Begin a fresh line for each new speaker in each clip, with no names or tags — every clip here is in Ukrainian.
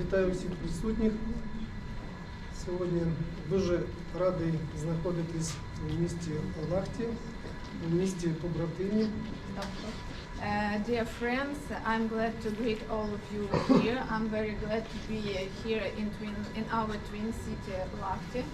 Вітаю всіх присутніх. Сьогодні дуже радий знаходитись у місті Лахті, у місті побратимі.
Uh, dear friends, I'm glad to greet all of you here. I'm very glad to be uh, here in, twin, in our twin city, Lahti.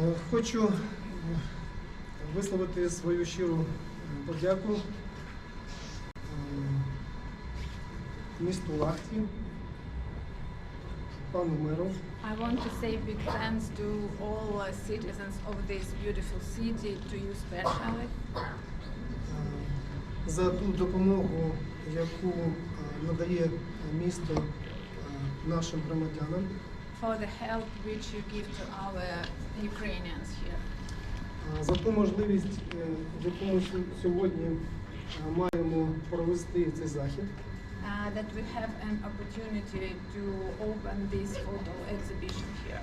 Е, Хочу е, висловити свою щиру е, подяку місту Лахті, пану меру,
I want to say big thanks to all uh, citizens of this beautiful city, to you especially,
е, за ту допомогу, яку е, надає місто е, нашим громадянам.
for the help which you give to our Ukrainians here.
За ту можливість, яку ми сьогодні маємо провести цей захід.
Uh, that we have an opportunity to open this photo exhibition here.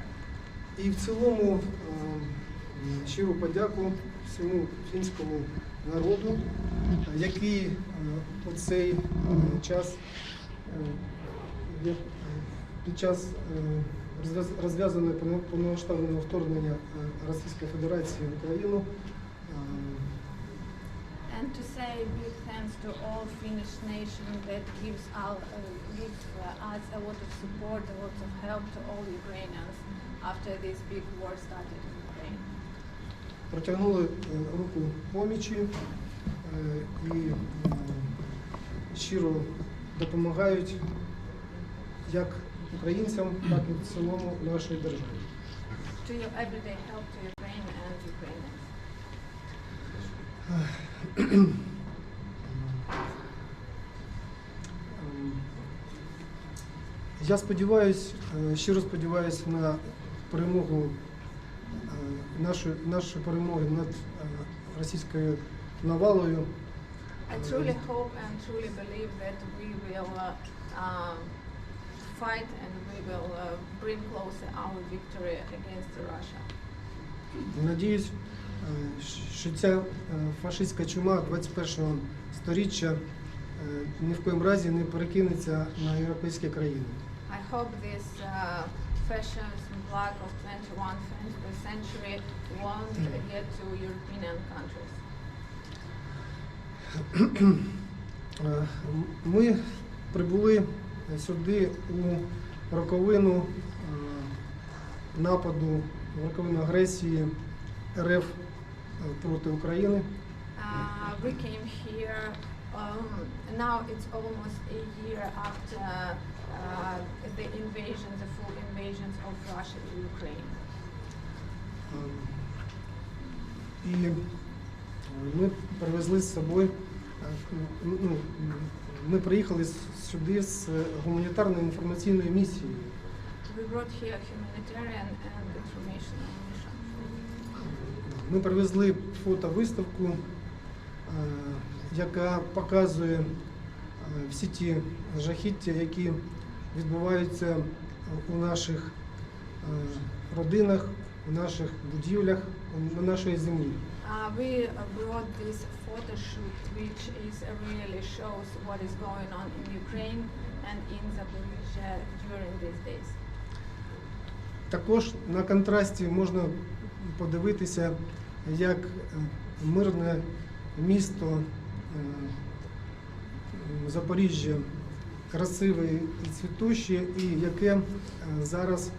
І в цілому е, щиру подяку всьому фінському народу, е, який е, у цей е, час е, е, під час е, розв'яз- розв'язаного повномасштабного вторгнення е, Російської Федерації в Україну е,
And to say big thanks to all Finnish nation that gives, our, uh, gives uh, us a lot of support, a lot of help to all Ukrainians after this big war started in Ukraine.
протягнули е, руку помічі е, і е, щиро допомагають як українцям, так і в цілому нашої державі.
To your everyday help to Ukraine and Ukrainians.
Ем, Я сподіваюся, щиро сподіваюся на перемогу е, нашої нашої перемоги над е, російською навалою.
I truly hope and truly believe that we will uh, um, fight and we will uh, bring closer our victory against Russia.
Надіюсь, е, що ця е, фашистська чума 21-го сторіччя е, ні в коїм разі не перекинеться на європейські країни.
I hope this uh, fascism plague of 21st century won't get to European countries.
Е, Ми прибули сюди у роковину нападу, роковину агресії РФ проти України.
Uh, we came here, um, now it's almost a year after uh, the invasion, the full invasion of Russia to Ukraine.
Е, І е, ми привезли з собою, е, ну, ми приїхали сюди з гуманітарною інформаційною місією.
We brought here humanitarian and informational.
Ми привезли фотовиставку, е, яка показує е, всі ті жахіття, які відбуваються у наших е, родинах, у наших будівлях, на нашій землі.
Uh, we brought this photo shoot, which is really shows what is going on in Ukraine and in Zaporizhia during these days.
Також на контрасті можна подивитися, як е, мирне місто е, Запоріжжя красиве і цвітуще, і яке е, зараз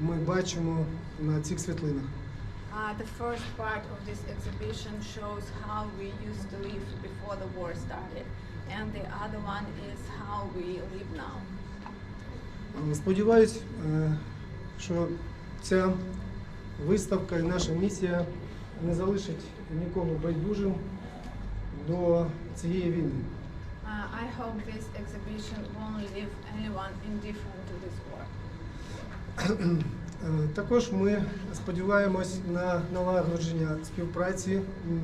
ми бачимо на цих світлинах.
Uh, the first part of this exhibition shows how we used to live before the war started, and the other one is how we live now.
Е, Сподіваюсь, е, що ця виставка і наша місія не залишить нікого байдужим до цієї війни.
I hope this exhibition won't leave anyone indifferent to this war.
Е, Також ми сподіваємось на налагодження співпраці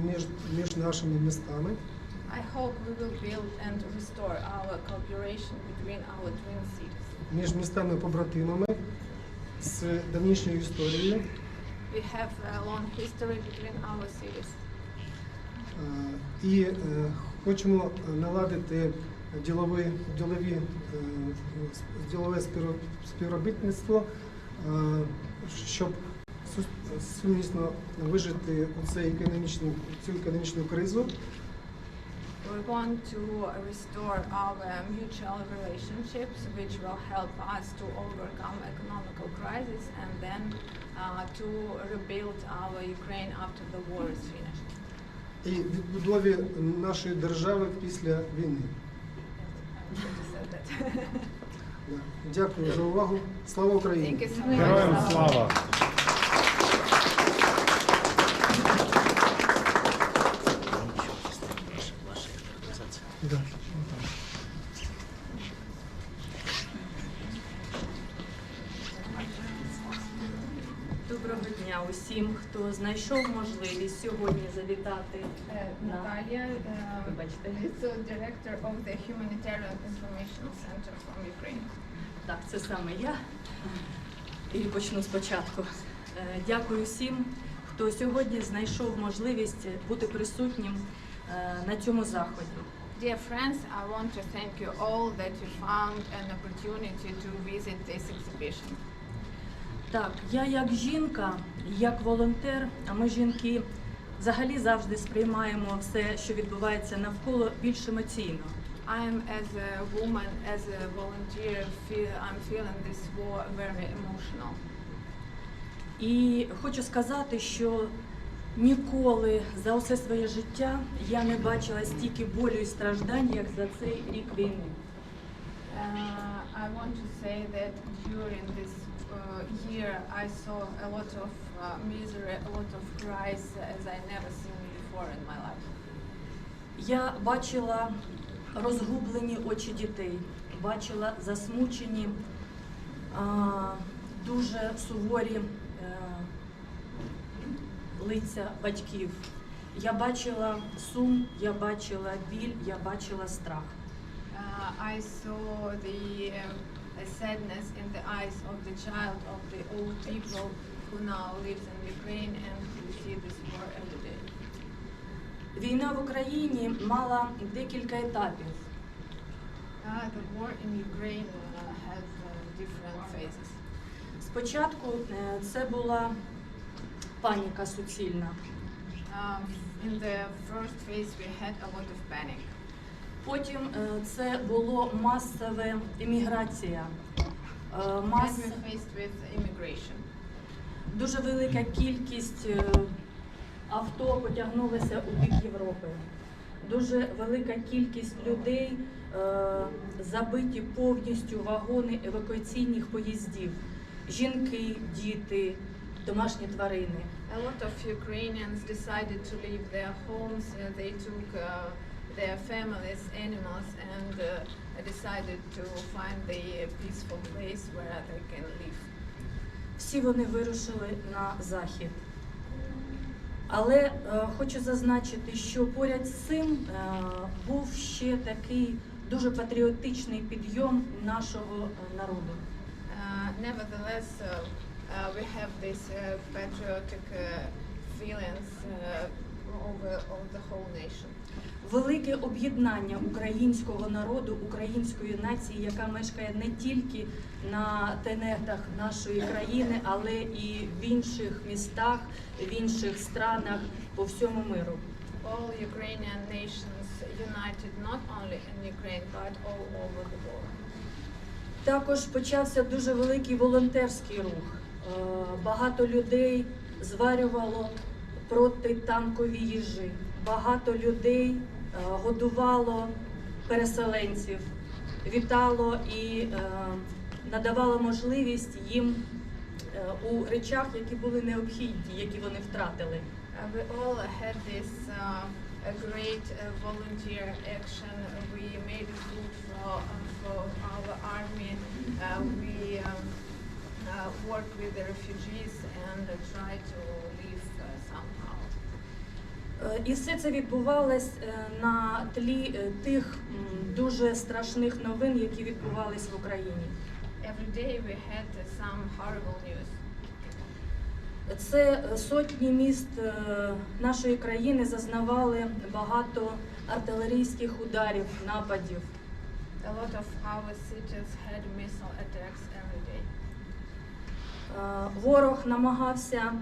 між, між нашими містами.
I hope we will build and restore our cooperation between our twin cities.
між містами-побратимами з давнішньою історією.
We have a long history between our cities.
Е, І е, Хочемо е, наладити ділові, ділові, ділове співробітництво, щоб сумісно вижити у цю економічну кризу.
We want to restore our mutual relationships, which will help us to overcome economical crisis and then uh, to rebuild our Ukraine after the war is finished.
і відбудові нашої держави після війни.
I'm sure you said that.
Да. Дякую за увагу. Слава Україні!
Thank you so much.
Героям слава!
Доброго дня усім, хто знайшов можливість сьогодні завітати. На-
Natalia, uh,
Вибачте.
is of the Humanitarian Information Center from Ukraine.
Так, це саме я. І почну спочатку. Е, Дякую всім, хто сьогодні знайшов можливість бути присутнім е, на цьому заході.
Dear friends, I want to thank you all that you found an opportunity to visit this exhibition.
Так, я як жінка, як волонтер, а ми жінки взагалі завжди сприймаємо все, що відбувається навколо, більш емоційно.
I am as a woman, as a volunteer, feel, I'm feeling this war very emotional.
І хочу сказати, що ніколи за усе своє життя я не бачила стільки болю і страждань, як за цей рік війни.
Uh, I want to say that during this year I saw a lot of uh, misery, a lot of cries as I never seen before in my life.
Я бачила розгублені очі дітей, бачила засмучені, а, дуже суворі е, лиця батьків. Я бачила сум, я бачила біль, я бачила страх.
Uh, I saw the um, uh, sadness in the eyes of the child, of the old people who now lives in Ukraine and who see this war every day.
Війна в Україні мала декілька етапів.
Uh, the war in Ukraine uh, has uh, different phases.
Спочатку е, це була паніка суцільна.
Um, in the first phase, we had a lot of panic.
Потім е, це було масове еміграція. Е, Мас... Дуже велика кількість е, авто потягнулася у бік Європи. Дуже велика кількість людей забиті повністю вагони евакуаційних поїздів. Жінки, діти, домашні тварини.
A lot of Ukrainians decided to leave their homes. They took uh, their families, animals, and uh, decided to find the peaceful place where they can live.
Всі вони вирушили на захід. Але е, хочу зазначити, що поряд з цим е, був ще такий дуже патріотичний підйом нашого е, народу.
Uh, nevertheless, uh, uh, we have this uh, patriotic uh, feelings uh, over, over the whole nation.
Велике об'єднання українського народу, української нації, яка мешкає не тільки на тенетах нашої країни, але і в інших містах, в інших странах по всьому миру.
All Ukrainian nations united not only in Ukraine but all over the world.
Також почався дуже великий волонтерський рух. Е, Багато людей зварювало протитанкові їжі. Багато людей годувало переселенців, вітало і е, надавало можливість їм е, у речах, які були необхідні, які вони втратили.
Uh, we all had this uh, great uh, volunteer action. We made food for, uh, for our army. Uh, we um, uh, worked with the refugees and uh, tried to live uh, somehow.
Е, І все це відбувалось е, на тлі е, тих дуже страшних новин, які відбувались в Україні.
Every day we had some horrible news.
Це е, сотні міст е, нашої країни зазнавали багато артилерійських ударів, нападів.
A lot of our cities had missile attacks every day.
Е, Ворог намагався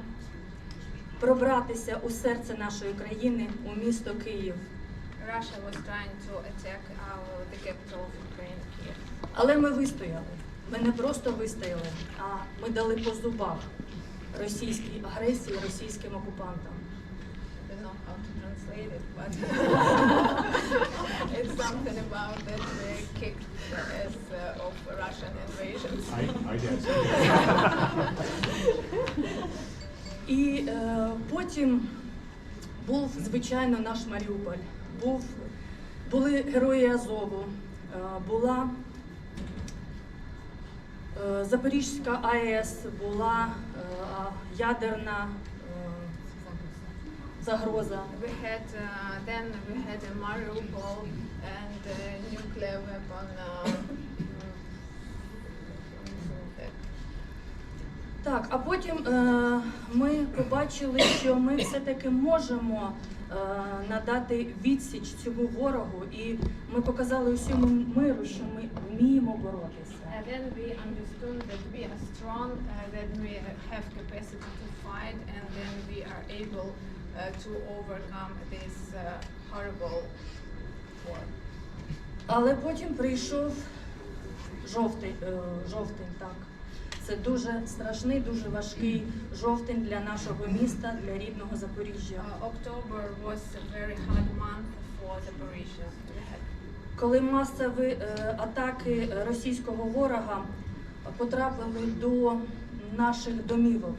пробратися у серце нашої країни, у місто Київ.
Russia was trying to attack our, the capital of Ukraine, Kiev.
Але ми вистояли. Ми не просто вистояли, а ми дали по зубах російській агресії, російським окупантам.
I don't know how to translate it, but it's something about that we kicked the ass uh, of Russian invasions.
I, I guess.
І е, потім був, звичайно, наш Маріуполь. Був, були герої Азову, е, була е, Запорізька АЕС, була е, ядерна е, загроза.
We had uh, then we had a Mariupol and uh, nuclear weapon. Uh,
Так, а потім е, ми побачили, що ми все-таки можемо е, надати відсіч цьому ворогу, і ми показали усьому миру, що ми вміємо боротися.
And then we understood that we are strong, uh, that we have capacity to fight, and then we are able uh, to overcome this uh, horrible war.
Але потім прийшов жовтий, е, жовтень, так. Це дуже страшний, дуже важкий жовтень для нашого міста, для рідного Запоріжжя.
Uh, October was a very hard month for Zaporizhia.
Коли масові е, атаки російського ворога потрапили до наших домівок,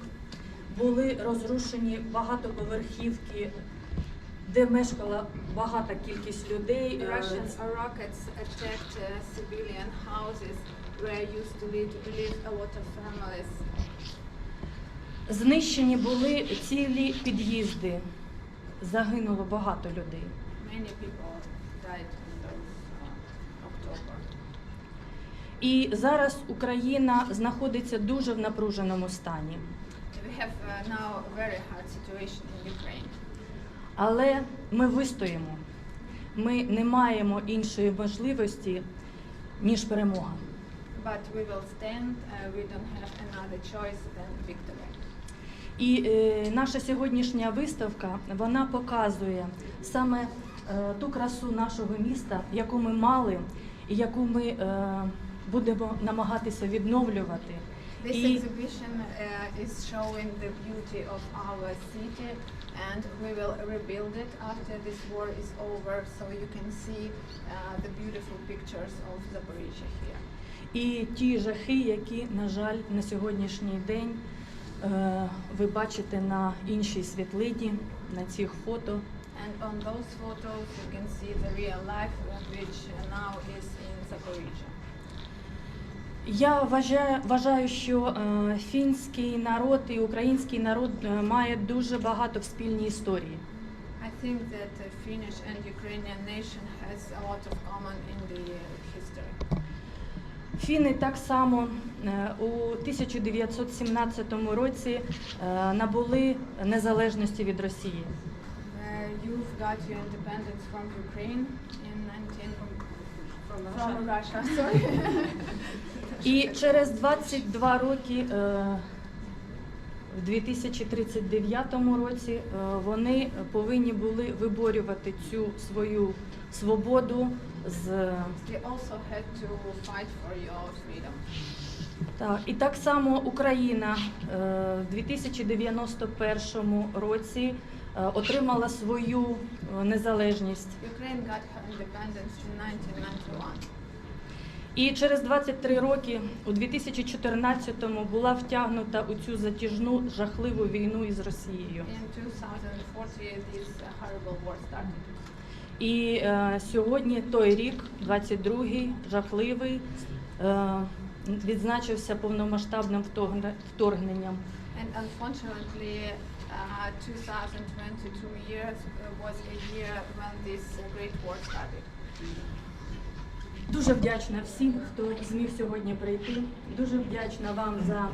були розрушені багатоповерхівки, де мешкала багата кількість людей. Е,
Russian rockets attacked uh, civilian houses where used to live, live a lot of families.
Знищені були цілі під'їзди. Загинуло багато людей.
Many people died in those uh, October.
І зараз Україна знаходиться дуже в напруженому стані.
We have uh, now a very hard situation in Ukraine.
Але ми вистоїмо. Ми не маємо іншої можливості, ніж перемога.
But we will stand, uh, we don't have another choice than victory.
І е, наша сьогоднішня виставка вона показує саме е, ту красу нашого міста, яку ми мали, і яку ми е, будемо намагатися відновлювати.
This
І
exhibition uh, is showing the beauty of our city and we will rebuild it after this war is over so you can see uh, the beautiful pictures of Zaporizhia here.
І ті жахи, які, на жаль, на сьогоднішній день е, ви бачите на іншій світлині, на цих фото.
And on those photos you can see the real life which now is in Zaporizhia.
Я вважаю, вважаю, що е, фінський народ і український народ е, має дуже багато в спільній історії.
I think that the Finnish and Ukrainian nation has a lot of common in the.
Фіни так само е, у 1917 році е, набули незалежності від Росії.
You've got your independence from Ukraine in 19 from, from Russia. Sorry.
І через 22 роки, е, в 2039 році, вони повинні були виборювати цю свою свободу з. Так, і так само Україна е, в 2091 році е, отримала свою е, незалежність.
Ukraine got her independence in 1991.
І через 23 роки, у 2014-му, була втягнута у цю затяжну жахливу війну із Росією.
In 2040, this horrible war started.
І е, сьогодні той рік, 22-й, жахливий, е, відзначився повномасштабним вторгне- вторгненням.
And unfortunately, uh, 2022 years uh, was a year when this uh, great war started.
Дуже вдячна всім, хто зміг сьогодні прийти. Дуже вдячна вам за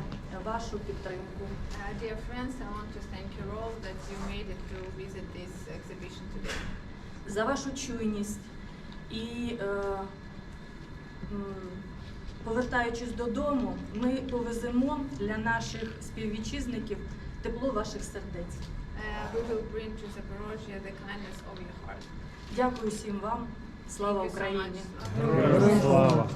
вашу підтримку.
Uh, dear friends, I want to thank you all that you made it to visit this exhibition today.
За вашу чуйність і е, повертаючись додому, ми повеземо для наших співвітчизників тепло ваших сердець.
Uh, we will bring to Zaporozhye the kindness of your heart.
Дякую всім вам. Слава Україні!
Слава!